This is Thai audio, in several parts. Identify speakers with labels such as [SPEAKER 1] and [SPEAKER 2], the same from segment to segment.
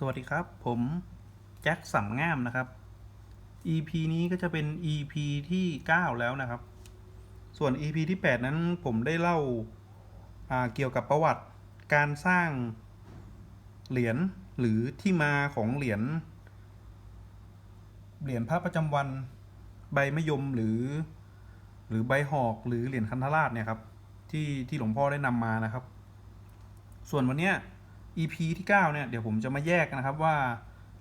[SPEAKER 1] สวัสดีครับ ผมแจ็คสัมง่ามนะครับ EP นี้ก็จะเป็น EP ที่ 9 แล้วนะครับ ส่วน EP ที่ 8 นั้นผมได้เล่าาเกี่ยวกับประวัติการสร้างเหรียญหรือที่มาของเหรียญเหรียญพระประจำวันใบมะยมหรือ หรือใบหอกหรือเหรียญคันธราชเนี่ยครับที่ที่หลวงพ่อได้นำมานะครับ ส่วนวันเนี้ย EP ที่ 9 เนี่ยเดี๋ยวผมจะมาแยกนะครับว่า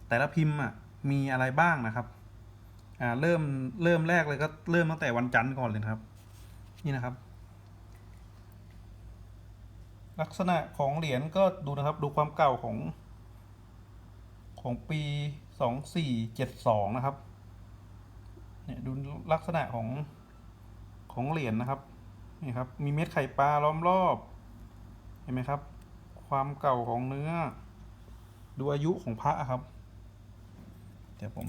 [SPEAKER 1] แต่ละพิมพ์อะมีอะไรบ้างนะครับอ่าเริ่มเริ่มแรกเลยก็เริ่มตั้งแต่วันจันทร์ก่อนเลยนะครับ นี่นะครับ ลักษณะของเหรียญก็ดูนะครับดูความเก่าของ ของปีสองสี่เจ็ดสองนะครับเนี่ยดูลักษณะของของเหรียญนะครับนี่ครับมีเม็ดไข่ปลาล้อมรอบเห็นไหมครับ ความเก่าของเนื้อ ดูอายุของพระครับ เดี๋ยวผม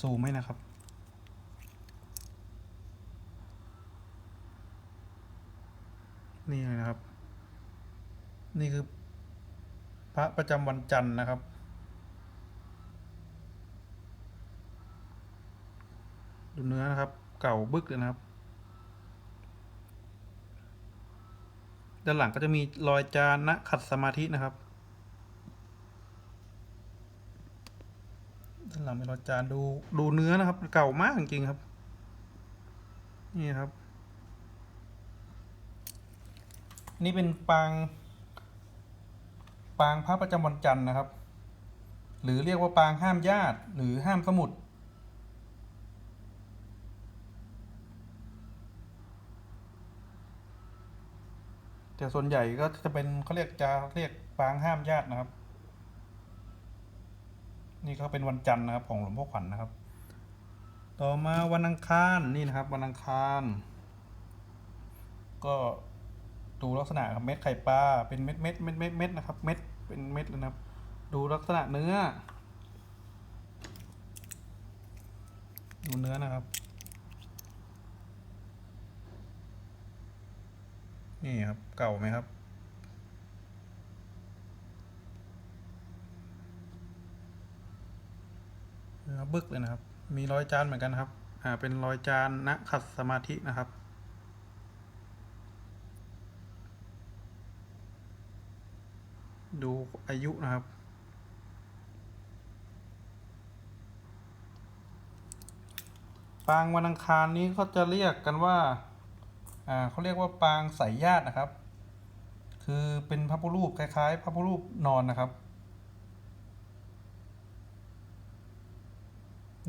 [SPEAKER 1] ซูมให้นะครับ นี่เลยนะครับ นี่คือ พระประจำวันจันทร์นะครับดูเนื้อนะครับ เก่าบึกเลยนะครับ ด้านหลังก็จะมีรอยจานนะขัดสมาธินะครับ ด้านหลังเป็นรอยจานดูดูเนื้อนะครับ เก่ามากจริงๆครับ นี่ครับ นี่เป็นปาง ปางพระประจำวันจันทร์นะครับ หรือเรียกว่าปางห้ามญาติหรือห้ามสมุด แต่ส่วนใหญ่ก็จะเป็นเขาเรียกจะเรียกปางห้ามญาตินะครับ นี่ก็เป็นวันจันทร์นะครับของหลวงพ่อขวัญนะครับ ต่อมาวันอังคารนี่นะครับ วันอังคาร ก็ดูลักษณะครับเม็ดไข่ปลาเป็นเม็ดเม็ดเม็ดเม็ดเม็ดนะครับ เม็ดเป็นเม็ดเลยนะครับ ดูลักษณะเนื้อ ดูเนื้อนะครับ นี่ครับ เก่าไหมครับ บึกเลยนะครับ มีรอยจานเหมือนกันครับ อ่า เป็นรอยจานณขัดสมาธินะครับดูอายุนะครับ ปางวันอังคารนี้เขาจะเรียกกันว่า เขาเรียกว่าปางสายญาตินะครับ คือเป็นพระพุทธรูปคล้ายๆ พระพุทธรูปนอนนะครับ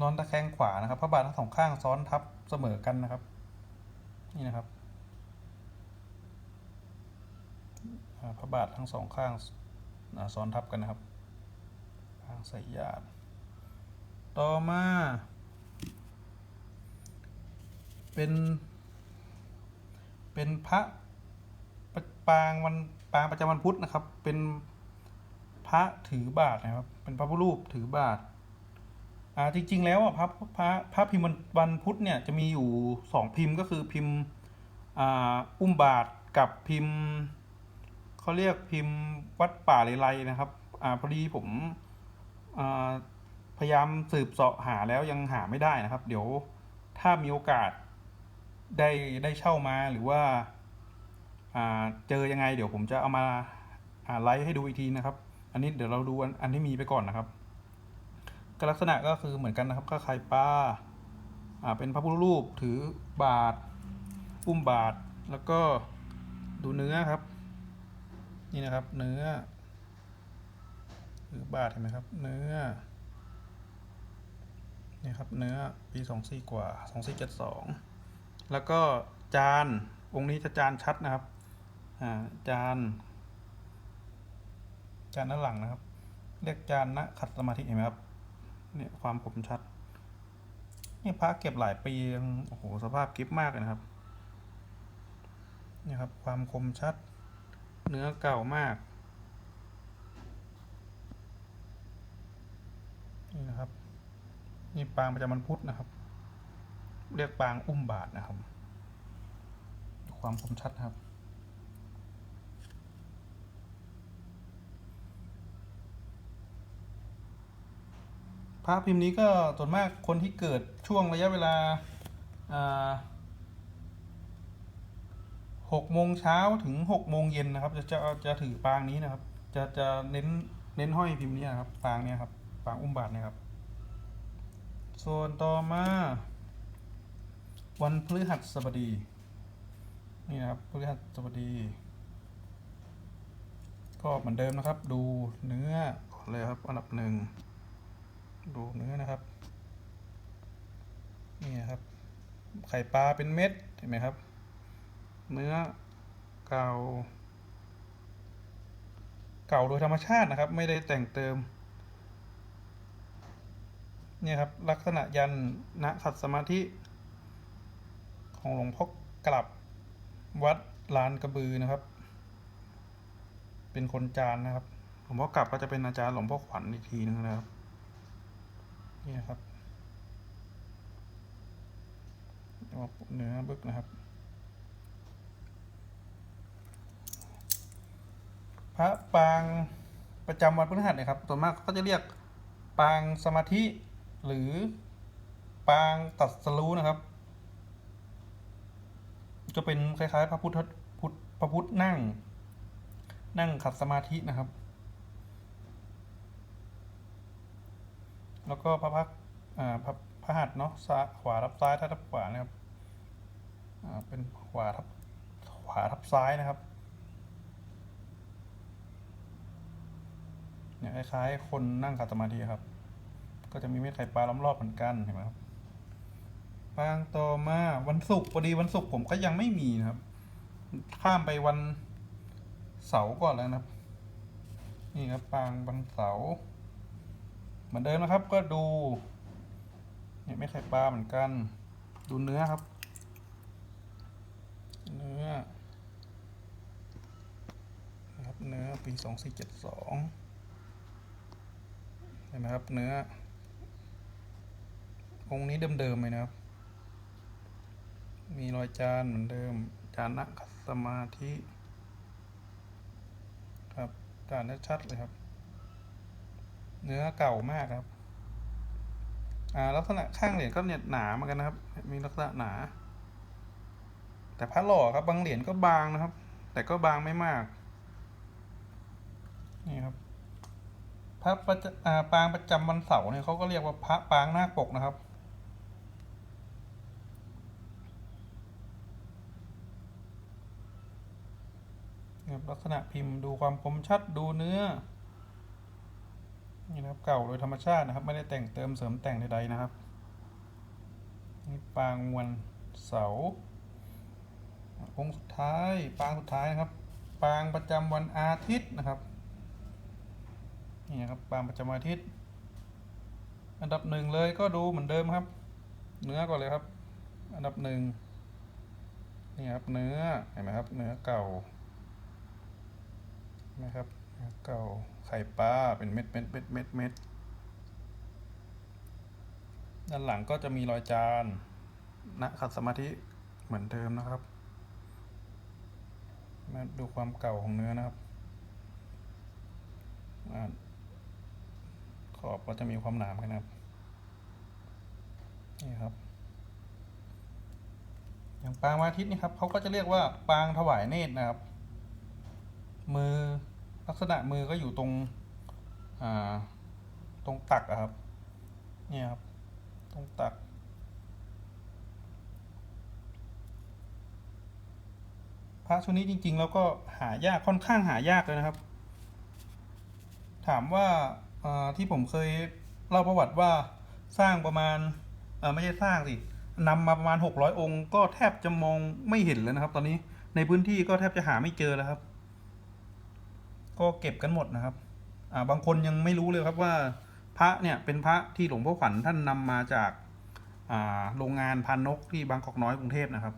[SPEAKER 1] นอนตะแคงขวานะครับ พระบาททั้งสองข้างซ้อนทับเสมอกันนะครับ นี่นะครับพระบาททั้งสองข้างซ้อนทับกันนะครับทางสายญาติต่อมา เป็น เป็นพระปางวันปางประจำวันพุธนะครับ เป็นพระถือบาทนะครับ เป็นพระพุทธรูปถือบาทอ่าจริง ๆ แล้วอะพระพระพระพิมพ์วันวันพุธเนี่ยจะมีอยู่สองพิมพ์ก็คือพิมพ์อ่าอุ้มบาทกับพิมพ์เขาเรียกพิมพ์วัดป่าเลไลนะครับอ่าพอดีผมอ่าพยายามสืบเสาะหาแล้วยังหาไม่ได้นะครับ เดี๋ยวถ้ามีโอกาส ได้ได้เช่ามาหรือว่าเจอยังไง เดี๋ยวผมจะเอามาไลฟ์ให้ดูอีกทีนะครับ อันนี้เดี๋ยวเราดูอันที่มีไปก่อนนะครับก็ลักษณะก็คือเหมือนกันนะครับก็ไข่ปลาอ่าเป็นพระพุทธรูปถือบาทอุ้มบาทแล้วก็ดูเนื้อครับ นี่นะครับ เนื้อถือบาทเห็นไหมครับ เนื้อนี่ครับ เนื้อปีสองสี่กว่าสองสี่เจ็ดสอง แล้วก็จาน องค์นี้จะจานชัดนะครับ อ่า จาน จานด้านหลังนะครับ เรียกจานนะขัดสมาธิเห็นไหมครับ เนี่ยความคมชัด นี่พระเก็บหลายปี โอ้โห สภาพกิฟมากเลยนะครับ นี่ครับ ความคมชัด เนื้อเก่ามาก นี่นะครับ นี่ปางประจำวันพุธนะครับ เรียกปางอุ้มบาทนะครับ ความคมชัดครับ พระพิมพ์นี้ก็ส่วนมากคนที่เกิดช่วงระยะเวลาหกโมงเช้าถึงหกโมงเย็นนะครับ จะจะจะถือปางนี้นะครับ จะจะเน้นเน้นห้อยพิมพ์นี้นะครับ ปางเนี้ยครับ ปางอุ้มบาทเนะครับ ส่วนต่อมา วันพฤหัสบดี นี่นะครับพฤหัสบดี ก็เหมือนเดิมนะครับ ดูเนื้อเลยครับอันดับหนึ่งดูเนื้อนะครับ นี่นะครับ ไข่ปลาเป็นเม็ดเห็นไหมครับ เนื้อเก่า เก่าโดยธรรมชาตินะครับ ไม่ได้แต่งเติมเนี่ยครับ ลักษณะยันณขัดสมาธิ ของหลวงพ่อกลับวัดลานกระบือนะครับ เป็นคนจานนะครับ หลวงพ่อกลับก็จะเป็นอาจารย์หลวงพ่อขวัญอีกทีนึงนะครับ นี่นะครับเนื้อบึกนะครับ พระปางประจำวันพฤหัสนะครับ ส่วนมากก็จะเรียกปางสมาธิหรือปางตัดสรู้นะครับ ก็เป็นคล้ายๆ พระพุทธพุทธพระพุทธนั่ง นั่งขัดสมาธินะครับ แล้วก็พระพักอ่าพระพระหัตถ์เนาะซ้ายขวาทับซ้ายทับขวานะครับอ่าเป็นขวาทับขวาทับซ้ายนะครับเนี่ยคล้ายๆคนนั่งขัดสมาธิครับ ก็จะมีเม็ดไข่ปลาล้อมรอบเหมือนกันเห็นไหมครับ ปางต่อมาวันศุกร์พอดีวันศุกร์ผมก็ยังไม่มีนะครับ ข้ามไปวันเสาร์ก่อนแล้วนะครับ นี่ครับปางวันเสาร์เหมือนเดิมนะครับ ก็ดูเนี่ยไม่ไข่ปลาเหมือนกัน ดูเนื้อครับ เนื้อนะครับเนื้อปีสองสี่เจ็ดสองเห็นไหมครับเนื้อองค์นี้เดิมๆเลยนะครับ มีรอยจานเหมือนเดิม จานนักสมาธิ ครับจานชัดเลยครับ เนื้อเก่ามากครับ อ่าลักษณะข้างเหรียญก็เนี่ยหนาเหมือนกันนะครับ มีลักษณะหนา แต่พระหล่อครับบางเหรียญก็บางนะครับ แต่ก็บางไม่มาก นี่ครับพระประจอ่าปางประจำวันเสาร์เนี่ยเขาก็เรียกว่าพระปางนาคปกนะครับ เนี่ยลักษณะพิมพ์ดูความคมชัดดูเนื้อนี่นะครับเก่าโดยธรรมชาตินะครับ ไม่ได้แต่งเติมเสริมแต่งใดๆนะครับนี่ปางวันเสาร์องค์สุดท้ายปางสุดท้ายนะครับ ปางประจำวันอาทิตย์นะครับนี่นะครับปางประจำวันอาทิตย์ อันดับหนึ่งเลยก็ดูเหมือนเดิมครับ เนื้อก่อนเลยครับ อันดับหนึ่งนี่ครับเนื้อเห็นไหมครับเนื้อเก่า นะครับ เก่าไข่ปลาเป็นเม็ดเม็ดเม็ดเม็ดเม็ดด้านหลังก็จะมีรอยจานนะขัดสมาธิเหมือนเดิมนะครับ มาดูความเก่าของเนื้อนะครับอขอบก็จะมีความหนามนกันนะครับ นี่ครับ อย่างปางวันอาทิตย์นี่ครับเขาก็จะเรียกว่าปางถวายเนตรนะครับ มือลักษณะมือก็อยู่ตรงอ่าตรงตักอะครับ เนี่ยครับ ตรงตัก พระชุดนี้จริง ๆ แล้วก็หายากค่อนข้างหายากเลยนะครับ ถามว่าที่ผมเคยเล่าประวัติว่าสร้างประมาณไม่ใช่สร้างสินำมาประมาณหกร้อยองค์ ก็แทบจะมองไม่เห็นเลยนะครับ ตอนนี้ในพื้นที่ก็แทบจะหาไม่เจอแล้วครับ ก็เก็บกันหมดนะครับอ่าบางคนยังไม่รู้เลยครับว่าพระเนี่ยเป็นพระที่หลวงพ่อขวัญท่านนำมาจากอ่าโรงงานพันนกที่บางกอกน้อยกรุงเทพนะครับ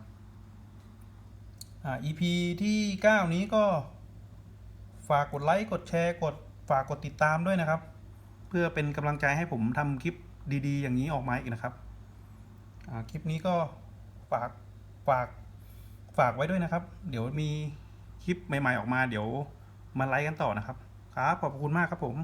[SPEAKER 1] อ่า EP ที่เก้านี้ก็ฝากกดไลค์กดแชร์กดฝากกดติดตามด้วยนะครับ เพื่อเป็นกำลังใจให้ผมทำคลิปดีๆ อย่างนี้ออกมาอีกนะครับอ่าคลิปนี้ก็ฝากฝากฝากไว้ด้วยนะครับ เดี๋ยวมีคลิปใหม่ ๆ ออกมาเดี๋ยว มาไลค์กันต่อนะครับ ครับ ขอบคุณมากครับผม